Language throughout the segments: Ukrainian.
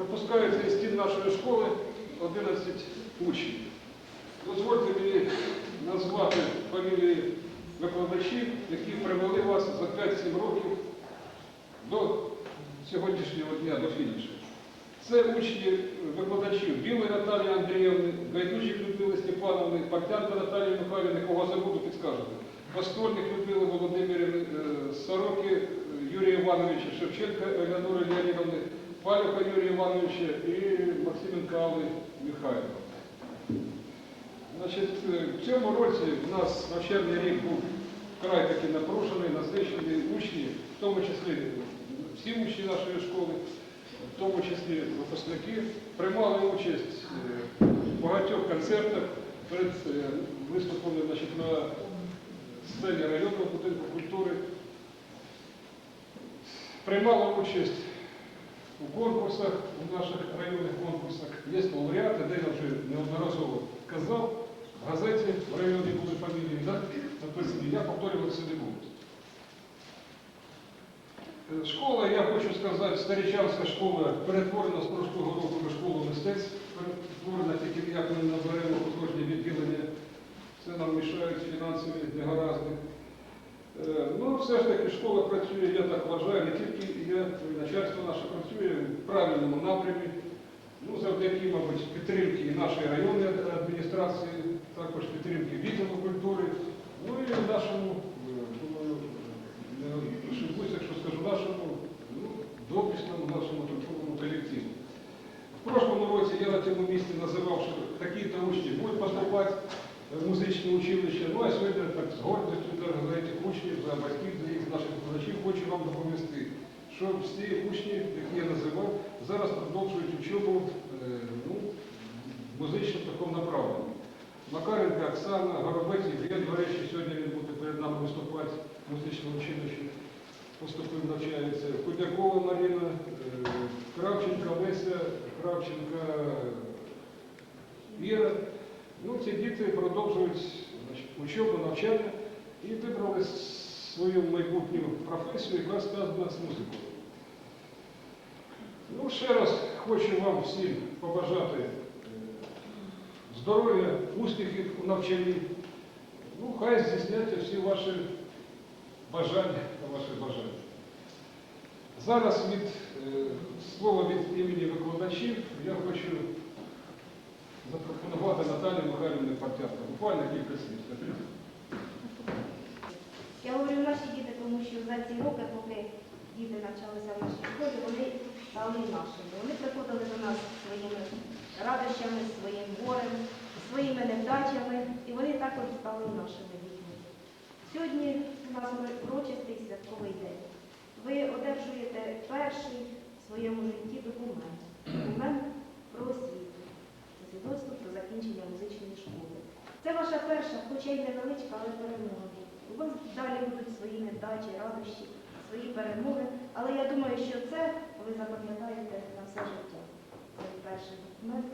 випускаються із стін нашої школи 11 учнів. Дозвольте мені назвати фамілії викладачів, які привели вас за 5-7 років до сьогоднішнього дня, до фінішу. Це учні викладачів Білої Наталії Андріївни, Гайдужик Людмили Степановни, Партянка Наталії Михайлівни, кого забуду, підскажете. Постольник Людмили Володимирівни, е, Сороки Юрія Івановича, Шевченка Елеонори Леонідовни, Палюха Юрія Івановича і Максименка Алли Михайлівни. Значить, е, в цьому році у нас навчальний рік був вкрай таки напружений, насичений учні, в тому числі всі учні нашої школи, в тому числі випускники, приймали участь е, в багатьох концертах перед е, виступами значить, на сцені районного будинку культури. Приймали участь у конкурсах, у наших районних конкурсах. Є лауреати, де я вже неодноразово казав. В газеті в районі були фамілії да, написані, я повторюватися не буду. Е, Школа, я хочу сказати, Старічанська школа перетворена з прошлого року на школу мистецтв, перетворена тільки як ми наберемо художнє відділення. Це нам мішають фінансові негаразди. Е, Ну, все ж таки школа працює, я так вважаю, не тільки я, і начальство наше працює в правильному напрямі. Ну, завдяки, мабуть, підтримки і нашої районної адміністрації, також підтримки відділу культури, ну і нашому, е, думаю, не ошибусь, якщо скажу нашому, ну, доблесному нашому культурному колективу. В прошлому році я на цьому місці називав, що такі-то учні будуть поступати в музичне училище. Ну а сьогодні так з гордістю даже за батьків, за їх, наших викладачів хочу вам доповісти, що всі учні, які я називав, зараз продовжують учебу е, ну, в такому направленні. Макаренко Оксана, Горобець Євген, до речі, сьогодні він буде перед нами виступати в музичному училищі, поступив, навчається. Кудякова Марина, е, Кравченка Леся, Кравченка Іра. Ну, ці діти продовжують учебу, навчання і вибрали свою майбутню професію, яка зв'язана з музикою. Ну, ще раз хочу вам всім побажати е, здоров'я, успіхів у навчанні. Ну, хай здійсняться всі ваші бажання та ваші бажання. Зараз від е, слова від імені викладачів я хочу запропонувати Наталію Михайлівну Партярку. Буквально кілька слів. За ці роки, поки діти навчалися в нашій школі, вони стали нашими. Вони приходили до нас своїми радощами, своїм горем, своїми невдачами, і вони також стали нашими дітьми. Сьогодні у нас урочистий святковий день. Ви одержуєте перший в своєму житті документ. Документ про освіту. Свідоцтво про закінчення музичної школи. Це ваша перша, хоча й невеличка, але перемога. Вас далі будуть свої невдачі, радощі, свої перемоги. Але я думаю, що це ви запам'ятаєте на все життя. Цей перший документ,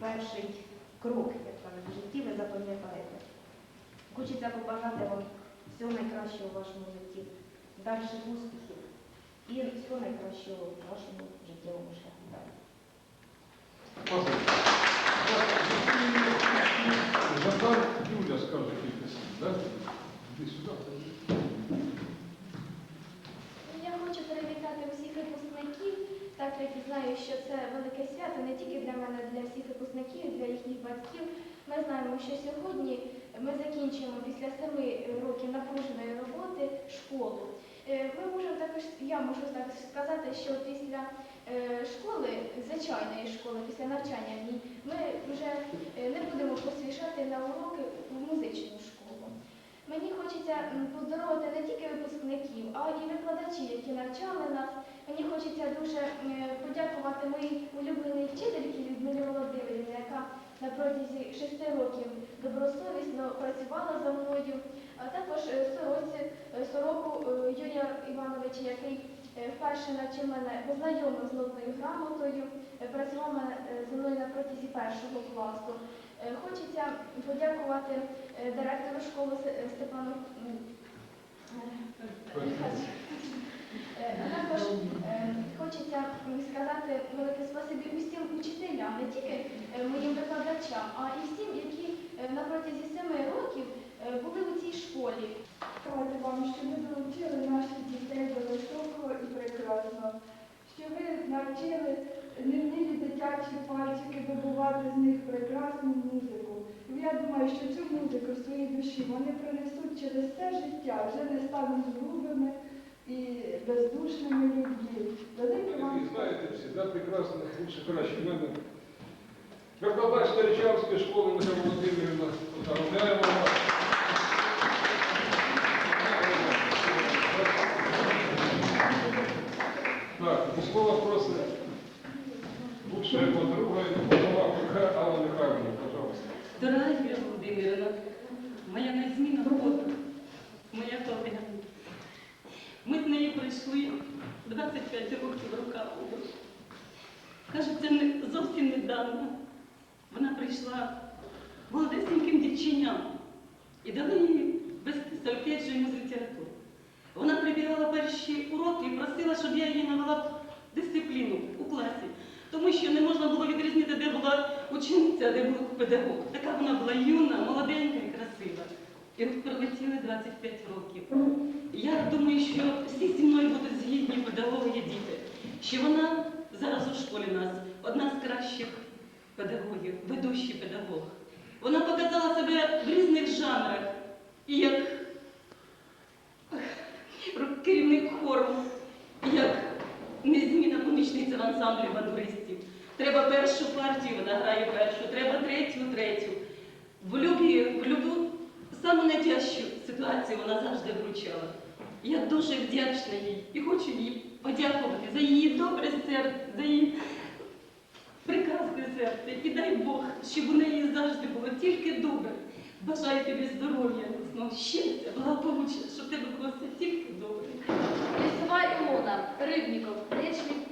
перший крок, як кажуть, в житті ви запам'ятаєте. Хочеться побажати вам всього найкращого в вашому житті, дальших успіхів і всього найкращого в вашому життєвому шляху. Як і знаю, що це велике свято не тільки для мене, для всіх випускників, для їхніх батьків. Ми знаємо, що сьогодні ми закінчуємо після семи років напруженої роботи школу. Е, Ми можемо також, я можу так сказати, що після е, школи, звичайної школи, після навчання в ній, ми вже е, не будемо поспішати на уроки в музичну школу. Мені хочеться поздоровити не тільки випускників, а і викладачів, які навчали нас. Мені хочеться дуже подякувати моїй улюбленій вчительці Людмилі Володимирівні, яка на протязі шести років добросовісно працювала за мною, а також е, сороці, е, сороку е, Юрія Івановича, який вперше навчив мене познайомив з нотною грамотою, працював зі мною на протязі першого класу. Е, Хочеться подякувати е, директору школи е, Степану Також хочеться сказати велике спасибі усім учителям, не тільки моїм викладачам, а і всім, які на протязі семи років були у цій школі. Дякувати вам, що ви долучили наших дітей до високого і прекрасного, що ви навчили невмілі дитячі пальчики добувати з них прекрасну музику. Я думаю, що цю музику в своїй душі вони принесуть через все життя, вже не стануть грубими і бездушними людьми. Велике Ви знаєте всі, да, прекрасно, лучше краще в мене. Викладач Старичанської школи Михайло Володимирівна, поздравляємо вас. Так, до слова просить бывшая контркуройна голова Алла Михайловна, пожалуйста. Дорога Юлія Володимирівна, моя незмінна робота, моя колега. Ми з нею пройшли 25 років рука об руку. Кажеться, не зовсім недавно вона прийшла молодесеньким дівчиням і дали їй вести сольфеджіо з літератури. Вона прибігала перші уроки і просила, щоб я їй навела дисципліну у класі, тому що не можна було відрізнити, де була учениця, де був педагог. Така вона була юна, молоденька і красива. І от пролетіли 25 років. Я думаю, що всі зі мною будуть згідні педагоги діти, що вона зараз у школі нас одна з кращих педагогів, ведущий педагог. Вона показала себе в різних жанрах і як керівник хору, як незмінна помічниця в ансамблі бандуристів. Треба першу партію, вона грає першу, треба третю, третю. В любі, в любу саму найтяжчу ситуацію вона завжди вручала. Я дуже вдячна їй і хочу їй подякувати за її добре серце, за її прекрасне серце. І дай Бог, щоб у неї завжди було тільки добре. Бажаю тобі здоров'я, щастя, благополуччя, щоб тебе було все тільки добре. Лісова Ілона, Рибніков, Річний